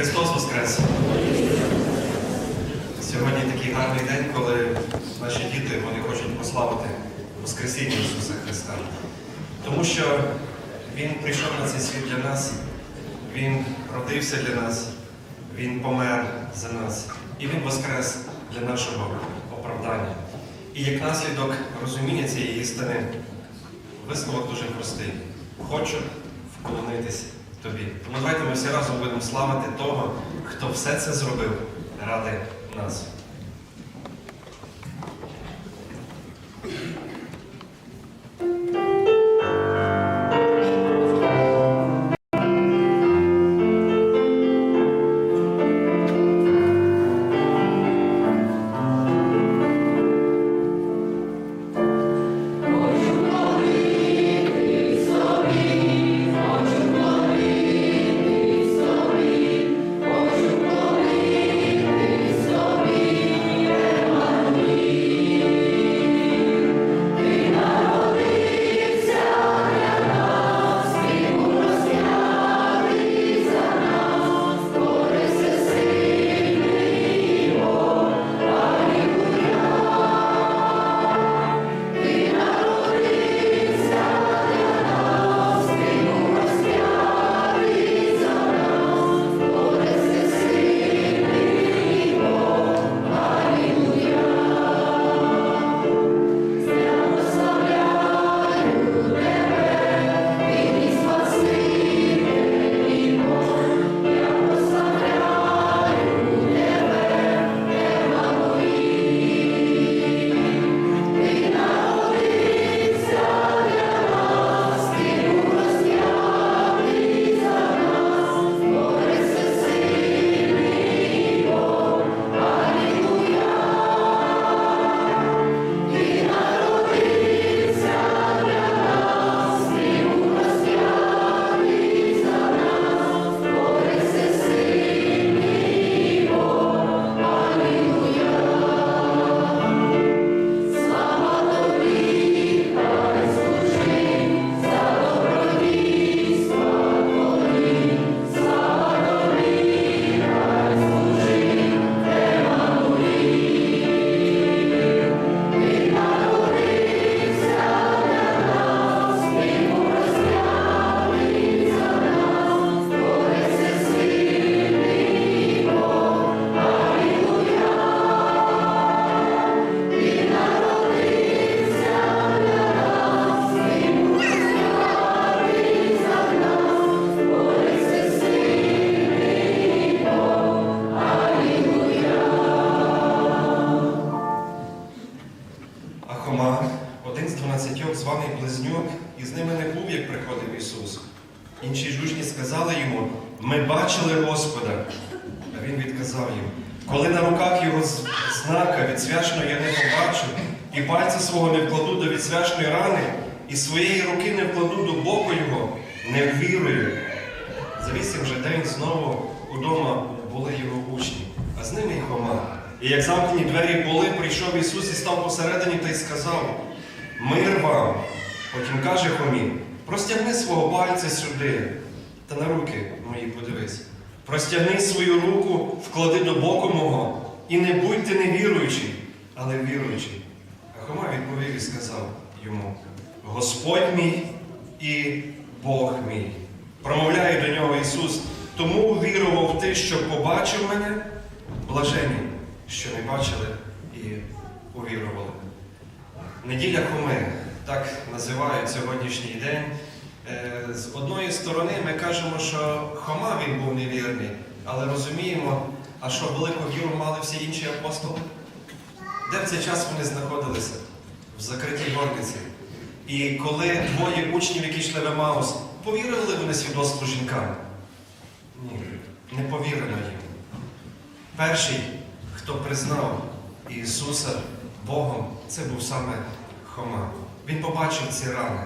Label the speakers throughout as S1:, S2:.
S1: Христос Воскрес! Сьогодні такий гарний день, коли наші діти вони хочуть прославити Воскресіння Ісуса Христа. Тому що Він прийшов на цей світ для нас, Він родився для нас, Він помер за нас. І Він воскрес для нашого оправдання. І як наслідок розуміння цієї істини, висновок дуже простий. Хочу вклонитись тобі. Тому давайте ми всі разом будемо славити того, хто все це зробив ради нас. Званий Близнюк, і з ними не був, як приходив Ісус. Інші ж учні сказали йому: Ми бачили Господа. А він відказав їм: коли на руках його знака відсвячено я не побачу, і пальця свого не вкладу до відсвячної рани, і своєї руки не вкладу до боку його, не ввірую. За вісім же день знову удома були його учні, а з ними й Хома. І як замкнені двері були, прийшов Ісус і став посередині та й сказав: Мир вам! Потім каже Хомі, простягни свого пальця сюди, та на руки мої подивись. Простягни свою руку, вклади до боку мого, і не будьте невіруючі, але віруючі. А Хома відповів і сказав йому: Господь мій і Бог мій. Промовляє до нього Ісус, тому увірував ти, що побачив мене, блажені, що не бачили і увірували. Неділя Хоми, так називають сьогоднішній день. Е, З одної сторони ми кажемо, що Хома він був невірний, але розуміємо, а що велику віру мали всі інші апостоли? Де в цей час вони знаходилися? В закритій горниці. І коли двоє учнів, які йшли в Емаус, повірили вони свідоцтву жінкам? Ні, не повірили їм. Перший, хто признав Ісуса Богом, це був саме Хома. Він побачив ці рани.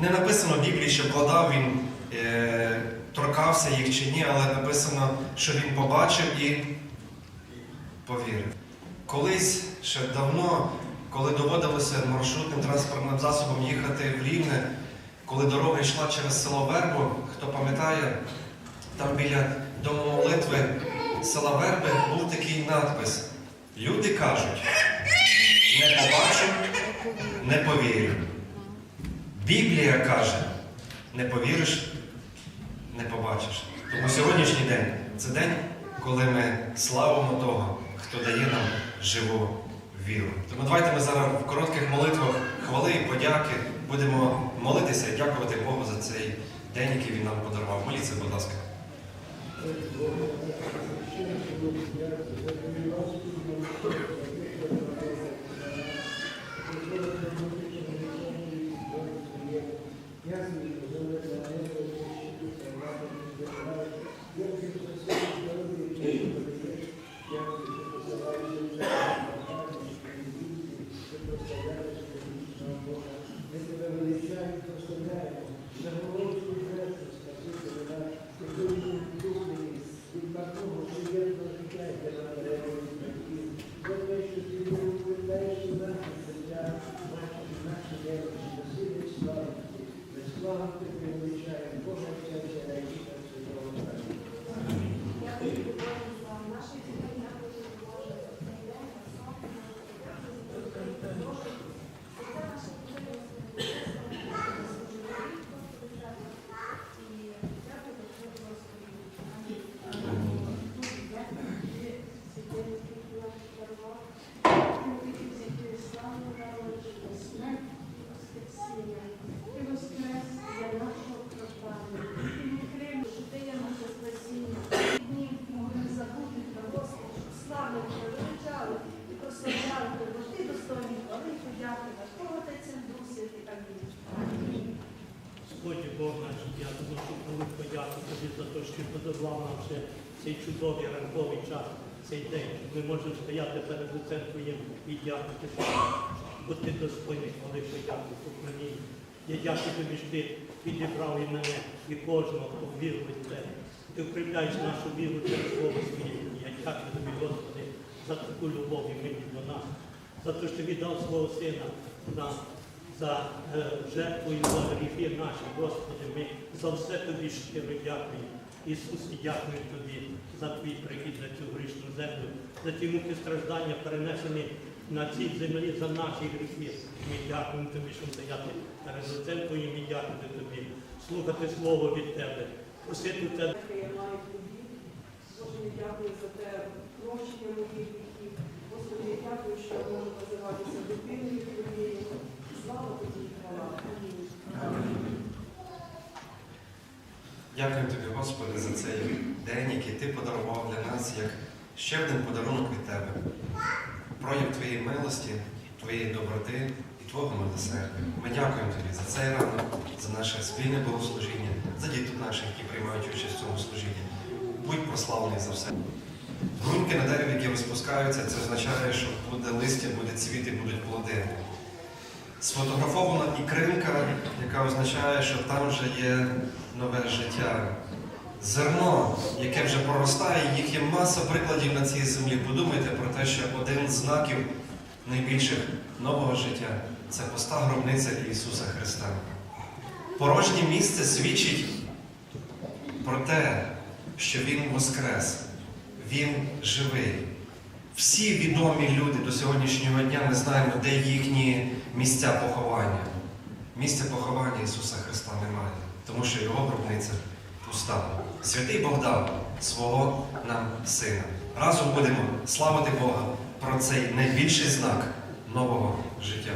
S1: Не написано в Біблії, що вкладав він, е, торкався їх чи ні, але написано, що він побачив і повірив. Колись ще давно, коли доводилося маршрутним транспортним засобом їхати в Рівне, коли дорога йшла через село Вербу, хто пам'ятає, там біля дому молитви села Верби був такий надпис. Люди кажуть, не побачу, не повірю. Біблія каже, не повіриш, не побачиш. Тому сьогоднішній день це день, коли ми славимо того, хто дає нам живу віру. Тому давайте ми зараз в коротких молитвах хвали і подяки будемо молитися і дякувати Богу за цей день, який він нам подарував. Моліться, будь ласка.
S2: Thank you. Подяку тобі за те, що подарував нам ще цей чудовий ранковий час, цей день. Ми можемо стояти перед лицем Твоїм і дякувати тобі. Бо ти достойний, коли подяку поклоніння. Я дякую тобі, що ти підібрав і мене, і кожного, хто вірує в тебе. Ти укріпляєш нашу віру через слово своє. Я дякую тобі, Господи, за таку любов і милість до нас, за те, що віддав свого сина нам за е, жертву і за гріхи наші, Господи, ми за все тобі щиро дякуємо. Ісус, і дякую тобі за твій прихід на цю грішну землю, за ті муки страждання, перенесені на цій землі за наші гріхи. Ми дякуємо тобі, що стояти перед лицем Твоїм і дякувати тобі, слухати слово від тебе, просити тебе.
S3: я маю тобі. Боже, дякую за те прощення моїх гріхів. Господи, дякую, що я можу називатися
S1: Дякую тобі, Господи, за цей день, який ти подарував для нас як ще один подарунок від тебе. Прояв твоєї милості, твоєї доброти і твого милосердя. Ми дякуємо тобі за цей ранок, за наше спільне богослужіння, за діток наших, які приймають участь в цьому служінні. Будь прославлений за все. Грунки на дереві, які розпускаються, це означає, що буде листя, буде цвіти, будуть плоди. Сфотографована ікринка, яка означає, що там вже є нове життя. Зерно, яке вже проростає, їх є маса прикладів на цій землі. Подумайте про те, що один з знаків найбільших нового життя це пуста гробниця Ісуса Христа. Порожнє місце свідчить про те, що Він воскрес, Він живий. Всі відомі люди до сьогоднішнього дня ми знаємо, де їхні місця поховання. Місця поховання Ісуса Христа немає, тому що Його гробниця пуста. Святий Бог дав свого нам Сина. Разом будемо славити Бога про цей найбільший знак нового життя.